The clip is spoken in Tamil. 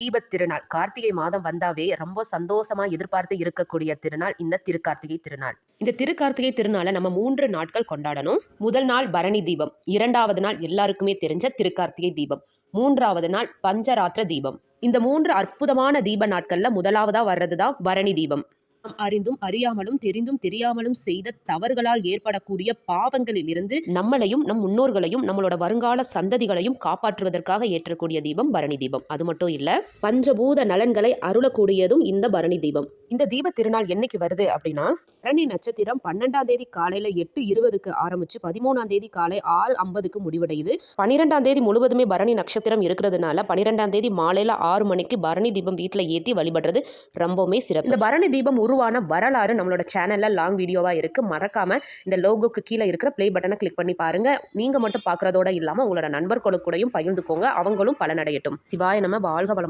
தீபத் திருநாள். கார்த்திகை மாதம் வந்தாவே ரொம்ப சந்தோஷமா எதிர்பார்த்து இருக்கக்கூடிய திருநாள் இந்த திருக்கார்த்திகை திருநாள். இந்த திருக்கார்த்திகை திருநாளை நம்ம மூன்று நாட்கள் கொண்டாடணும். முதல் நாள் பரணி தீபம் இரண்டாவது நாள் எல்லாருக்குமே தெரிஞ்ச திருக்கார்த்திகை தீபம் மூன்றாவது நாள் பஞ்சராத்திர தீபம். இந்த மூன்று அற்புதமான தீப நாட்கள்ல முதலாவதா வர்றதுதான் பரணி தீபம். நாம் அறிந்தும் அறியாமலும் தெரிந்தும் தெரியாமலும் செய்த தவறுகளால் ஏற்படக்கூடிய பாவங்களில் இருந்து நம்மளையும் நம் முன்னோர்களையும் நம்மளோட வருங்கால சந்ததிகளையும் காப்பாற்றுவதற்காக ஏற்றக்கூடிய தீபம் பரணி தீபம். அது மட்டும் இல்ல பஞ்சபூத நலன்களை அருளக்கூடியதும் இந்த பரணி தீபம். இந்த தீப திருநாள் என்னைக்கு வருது அப்படின்னா பரணி நட்சத்திரம் பன்னெண்டாம் தேதி காலையில எட்டு இருபதுக்கு ஆரம்பிச்சு பதிமூணாம் தேதி காலை ஆறு ஐம்பதுக்கு முடிவடையுது. பன்னிரெண்டாம் தேதி முழுவதுமே பரணி நட்சத்திரம் இருக்கிறதுனால பன்னிரெண்டாம் தேதி மாலையில ஆறு மணிக்கு பரணி தீபம் வீட்டில் ஏற்றி வழிபடுறது ரொம்பவுமே சிறப்பு. இந்த பரணி தீபம் உருவான வரலாறு நம்மளோட சேனல்ல லாங் வீடியோவா இருக்கு. மறக்காம இந்த லோகோக்கு கீழே இருக்கிற ப்ளே பட்டனை கிளிக் பண்ணி பாருங்க. நீங்க மட்டும் பாக்குறதோட இல்லாம உங்களோட நண்பர்களுக்கு கூடயும் பகிர்ந்துக்கோங்க. அவங்களும் பலனடையட்டும். சிவாய நம்ம வாழ்க வளம்